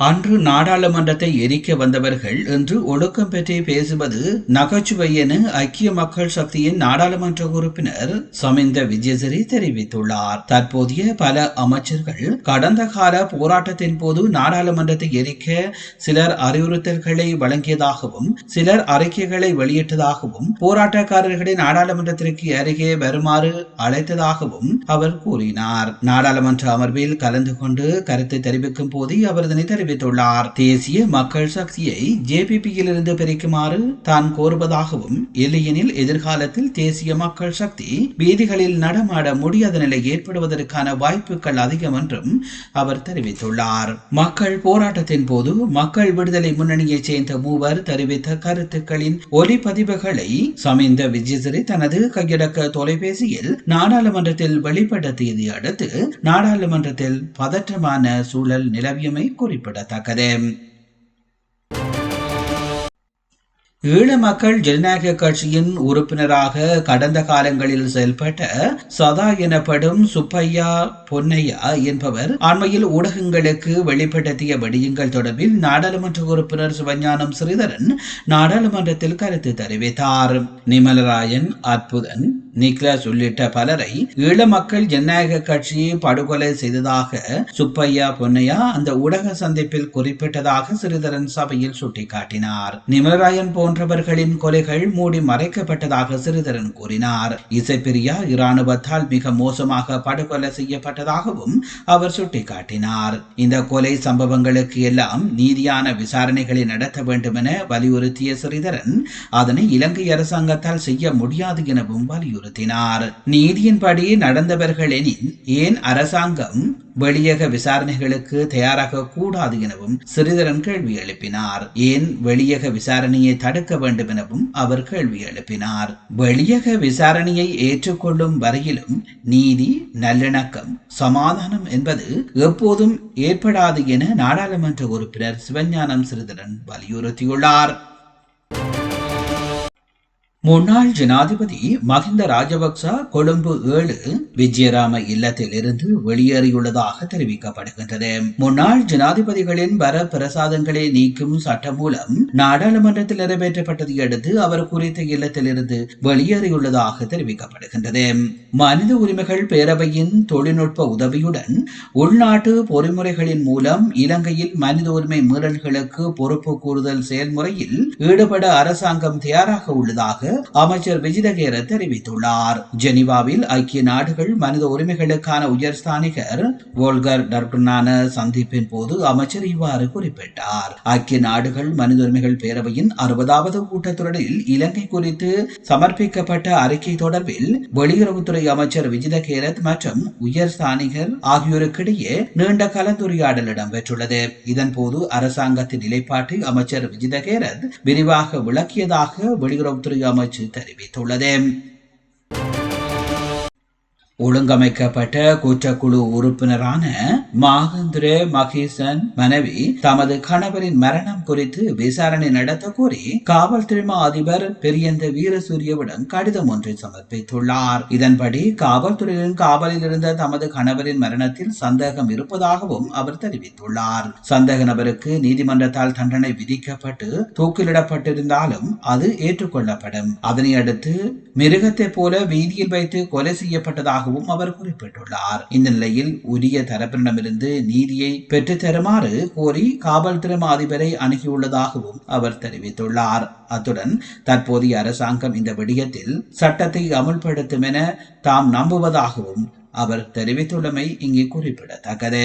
அன்று நாடாளுமன்றத்தை எரிக்க வந்தவர்கள் என்று ஒழுக்கம் பற்றி பேசுவது நகைச்சுவை என ஐக்கிய மக்கள் சக்தியின் நாடாளுமன்ற உறுப்பினர் சமிந்த விஜயசிறி தெரிவித்துள்ளார். தற்போதைய பல அமைச்சர்கள் கடந்த கால போராட்டத்தின் போது நாடாளுமன்றத்தை எரிக்க சிலர் அறிவுறுத்தல்களை வழங்கியதாகவும் சிலர் அறிக்கைகளை வெளியிட்டதாகவும் போராட்டக்காரர்களை நாடாளுமன்றத்திற்கு அருகே வருமாறு அழைத்ததாகவும் அவர் கூறினார். நாடாளுமன்ற அமர்வில் கலந்து கொண்டு கருத்தை தெரிவிக்கும் போது அவர் இதனை தெரிவித்துள்ளார். தேசிய மக்கள் சக்தியை ஜேபிபியிலிருந்து பிரிக்குமாறு தான் கோருவதாகவும் இல்லையெனில் எதிர்காலத்தில் தேசிய மக்கள் சக்தி வீதிகளில் நடமாட முடியாத நிலை ஏற்படுவதற்கான வாய்ப்புகள் அதிகம் என்றும் அவர் தெரிவித்துள்ளார். மக்கள் போராட்டத்தின் போது மக்கள் விடுதலை முன்னணியைச் சேர்ந்த மூவர் தெரிவித்த கருத்துக்களின் ஒலிப்பதிவுகளை சமிந்த விஜயசிறி தனது கையடக்க தொலைபேசியில் நாடாளுமன்றத்தில் வெளிப்படுத்தியதை அடுத்து நாடாளுமன்றத்தில் பதற்றமான சூழல் நிலவியமை குறிப்பிடத்தக்கது ஈழ மக்கள் ஜனநாயக கட்சியின் உறுப்பினராக கடந்த காலங்களில் செயல்பட்ட சதா எனப்படும் சுப்பையா பொன்னையா என்பவர் அண்மையில் ஊடகங்களுக்கு வெளிப்படுத்திய விடயங்கள் தொடர்பில் நாடாளுமன்ற உறுப்பினர் சிவஞானம் ஸ்ரீதரன் நாடாளுமன்றத்தில் கருத்து தெரிவித்தார். நிமலராயன் அற்புதன் நிக்லஸ் உள்ளிட்ட பலரை ஈழ மக்கள் ஜனநாயக கட்சி படுகொலை செய்ததாக சுப்பையா பொன்னையா அந்த ஊடக சந்திப்பில் குறிப்பிட்டதாக சிறிதரன் சபையில் சுட்டிக்காட்டினார். நிமலராயன் போன்றவர்களின் கொலைகள் மூடி மறைக்கப்பட்டதாக சிறிதரன் கூறினார். இசைப்பிரியா இராணுவத்தால் மிக மோசமாக படுகொலை செய்யப்பட்டதாகவும் அவர் சுட்டிக்காட்டினார். இந்த கொலை சம்பவங்களுக்கு எல்லாம் நீதியான விசாரணைகளை நடத்த வேண்டும் என வலியுறுத்திய சிறிதரன் அதனை இலங்கை அரசாங்கத்தால் செய்ய முடியாது எனவும் வலியுறுத்தினார் நீதியின்படி நடந்தவர்கள் எனின் ஏன் அரசாங்கம் வெளியக விசாரணைகளுக்கு தயாராக கூடாது எனவும் சிறிதரன் கேள்வி எழுப்பினார். ஏன் வெளியக விசாரணையை தடுக்க வேண்டும் எனவும் அவர் கேள்வி எழுப்பினார். வெளியக விசாரணையை ஏற்றுக்கொள்ளும் வரையிலும் நீதி நல்லிணக்கம் சமாதானம் என்பது எப்போதும் ஏற்படாது என நாடாளுமன்ற உறுப்பினர் சிவஞானம் சிறிதரன் வலியுறுத்தியுள்ளார். முன்னாள் ஜனாதிபதி மஹிந்த ராஜபக்ச கொழும்பு ஏழு விஜயராம இல்லத்தில் இருந்து வெளியேறியுள்ளதாக தெரிவிக்கப்படுகின்றது. முன்னாள் ஜனாதிபதிகளின் வர பிரசாதங்களை நீக்கும் சட்டம் மூலம் நாடாளுமன்றத்தில் நிறைவேற்றப்பட்டதை அடுத்து அவர் குறித்த இல்லத்தில் இருந்து வெளியேறியுள்ளதாக தெரிவிக்கப்படுகின்றது. மனித உரிமைகள் பேரவையின் தொழில்நுட்ப உதவியுடன் உள்நாட்டு பொறிமுறைகளின் மூலம் இலங்கையில் மனித உரிமை மீறல்களுக்கு பொறுப்பு கூறுதல் செயல்முறையில் ஈடுபட அரசாங்கம் தயாராக உள்ளதாக அமைச்சர் விஜிதகேர தெரிவித்துள்ளார். ஜெனிவாவில் ஐக்கிய நாடுகள் மனித உரிமைகளுக்கான உயர் ஸ்தானிகர் வோல்கர் டர்கனான சந்திப்பின் போது அமைச்சர் இவ்வாறு குறிப்பிட்டார். ஐக்கிய நாடுகள் மனித உரிமைகள் பேரவையின் அறுபதாவது கூட்டத்தொடரில் இலங்கை குறித்து சமர்ப்பிக்கப்பட்ட அறிக்கை தொடர்பில் வெளியுறவுத்துறை அமைச்சர் விஜித கேரத் மற்றும் உயர் ஸ்தானிகர் ஆகியோருக்கிடையே நீண்ட கலந்துரையாடல் இடம்பெற்றுள்ளது. இதன்போது அரசாங்கத்தின் நிலைப்பாட்டை அமைச்சர் விஜித கேரத் விரிவாக விளக்கியதாக வெளியுறவுத்துறை அமைச்சர் தெரிவித்துள்ளது. ஒழுங்கமைக்கப்பட்ட குற்றக்குழு உறுப்பினரான மாகந்திர மகேசன் மனைவி தமது கணவரின் மரணம் குறித்து விசாரணை நடத்த கோரி காவல்துறை அதிபர் பெரியந்த வீரசூரியவிடம் கடிதம் ஒன்றை சமர்ப்பித்துள்ளார். இதன்படி காவல்துறையின் காவலில் இருந்த தமது கணவரின் மரணத்தில் சந்தேகம் இருப்பதாகவும் அவர் தெரிவித்துள்ளார். சந்தேக நபருக்கு நீதிமன்றத்தால் தண்டனை விதிக்கப்பட்டு தூக்கிலிடப்பட்டிருந்தாலும் அது ஏற்றுக்கொள்ளப்படும். அதனை அடுத்து மிருகத்தை போல வீதியில் வைத்து கொலை செய்யப்பட்டதாக உள்ளதாகவும் அவர் குறிப்பிட்டுள்ளார். இந்த நிலையில் உரிய தரப்பினரிடமிருந்து நீதியை பெற்றுத்தருமாறு கோரி காவல்துறை அதிபரை அணுகியுள்ளதாகவும் அவர் தெரிவித்துள்ளார். அத்துடன் தற்போதைய அரசாங்கம் இந்த விடயத்தில் சட்டத்தை அமுல்படுத்தும் என தாம் நம்புவதாகவும் அவர் தெரிவித்துள்ளமை இங்கே குறிப்பிடத்தக்கது.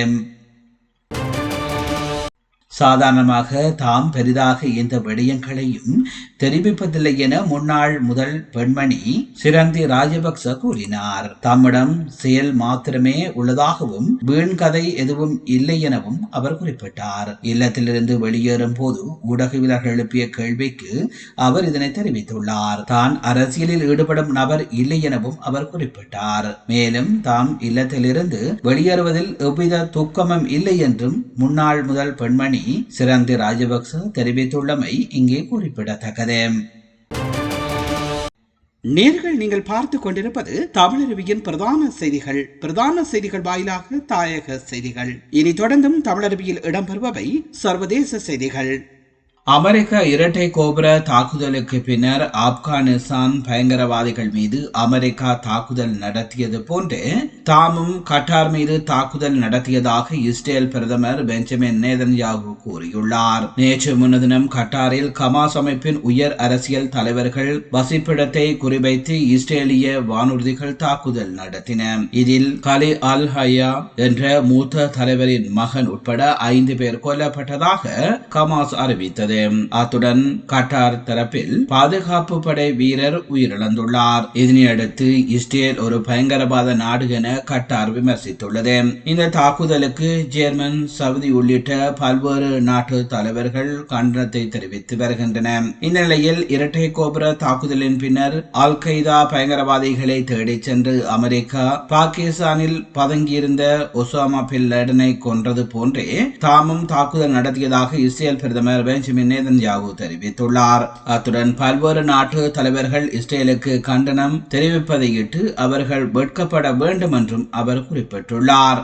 சாதாரணமாக தாம் பெரிதாக எந்த விடயங்களையும் தெரிவிப்பதில்லை என முன்னாள் முதல் பெண்மணி சிரந்தி ராஜபக்ச கூறினார். தம்மிடம் செயல் மாத்திரமே உள்ளதாகவும் வீண் கதை எதுவும் இல்லை எனவும் அவர் குறிப்பிட்டார். இல்லத்திலிருந்து வெளியேறும் போது ஊடகவியலாளர்கள் எழுப்பிய கேள்விக்கு அவர் இதனை தெரிவித்துள்ளார். தான் அரசியலில் ஈடுபடும் நபர் இல்லை எனவும் அவர் குறிப்பிட்டார். மேலும் தாம் இல்லத்திலிருந்து வெளியேறுவதில் எவ்வித துக்கமும் இல்லை என்றும் முன்னாள் முதல் பெண்மணி சிரந்தி ராஜபக்ச தெரிவித்துள்ளமை இங்கே குறிப்பிடத்தக்கது. நேர்கள் நீங்கள் பார்த்து கொண்டிருப்பது தமிழருவியின் பிரதான செய்திகள். பிரதான செய்திகள் வாயிலாக தாயக செய்திகள். இனி தொடர்ந்தும் தமிழருவியில் இடம்பெறுபவை சர்வதேச செய்திகள். அமெரிக்க இரட்டை கோபுர தாக்குதலுக்கு பின்னர் ஆப்கானிஸ்தான் பயங்கரவாதிகள் மீது அமெரிக்கா தாக்குதல் நடத்தியது போன்று தாமும் கட்டார் மீது தாக்குதல் நடத்தியதாக இஸ்ரேல் பிரதமர் பெஞ்சமின் நேதன்யாகு கூறியுள்ளார். நேற்று முன்தினம் கட்டாரில் கமாஸ் அமைப்பின் உயர் அரசியல் தலைவர்கள் வசிப்பிடத்தை குறிவைத்து இஸ்ரேலிய வானூர்திகள் தாக்குதல் நடத்தின. இதில் கலி அல் ஹயா என்ற மூத்த தலைவரின் மகன் உட்பட ஐந்து பேர் கொல்லப்பட்டதாக கமாஸ் அறிவித்தது. அத்துடன் கட்டார் தரப்பில் பாதுகாப்பு படை வீரர் உயிரிழந்துள்ளார். இதனையடுத்து இஸ்ரேல் ஒரு பயங்கரவாத நாடு என கட்டார் விமர்சித்துள்ளது இந்த தாக்குதலுக்கு ஜெர்மன் சவுதி உள்ளிட்ட பல்வேறு நாட்டு தலைவர்கள் கண்டனத்தை தெரிவித்து வருகின்றன. இந்த நிலையில் இரட்டை கோபுர தாக்குதலின் பின்னர் அல் கைதா பயங்கரவாதிகளை தேடிச் சென்று அமெரிக்கா பாகிஸ்தானில் பதங்கியிருந்த ஒசாமா பின் லேடனை கொன்றது போன்றே தாமும் தாக்குதல் நடத்தியதாக இஸ்ரேல் பிரதமர் பெஞ்சமின் நேதன்யாகு தெரிவித்துள்ளார். அத்துடன் பல்வேறு நாட்டு தலைவர்கள் இஸ்ரேலுக்கு கண்டனம் தெரிவிப்பதையிட்டு அவர்கள் வெட்கப்பட வேண்டும் என்றும் அவர் குறிப்பிட்டுள்ளார்.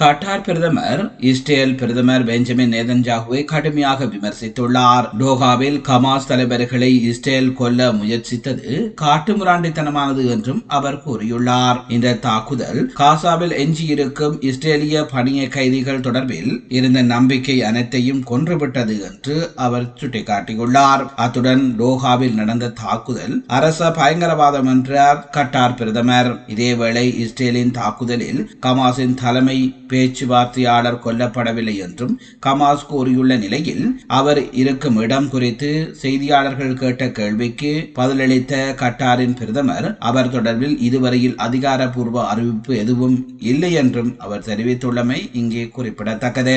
கட்டார் பிரதமர் இஸ்ரேல் பிரதமர் பெஞ்சமின் நேதன்ஜாகுவை கடுமையாக விமர்சித்துள்ளார். டோகாவில் கமாஸ் தலைவர்களை இஸ்ரேல் கொல்ல முயற்சித்தது காட்டுமிராண்டித்தனமானது என்றும் அவர் கூறியுள்ளார். இந்த தாக்குதல் காசாவில் எஞ்சியிருக்கும் இஸ்ரேலிய பணிய கைதிகள் தொடர்பில் இருந்த நம்பிக்கை அனைத்தையும் கொன்றுவிட்டது என்று அவர் சுட்டிக்காட்டியுள்ளார். அத்துடன் டோகாவில் நடந்த தாக்குதல் அரச பயங்கரவாதம் என்றார் கட்டார் பிரதமர். இதேவேளை இஸ்ரேலின் தாக்குதலில் கமாஸின் தலைமை பேச்சுவார்த்தையாளர் கொல்லப்படவில்லை என்றும் கமாஸ் கூறியுள்ள நிலையில் அவர் இருக்கும் இடம் குறித்து செய்தியாளர்கள் கேட்ட கேள்விக்கு பதிலளித்த கட்டாரின் பிரதமர் அவர் தொடர்பில் இதுவரையில் அதிகாரப்பூர்வ அறிவிப்பு எதுவும் இல்லை என்றும் அவர் தெரிவித்துள்ளமை இங்கே குறிப்பிடத்தக்கது.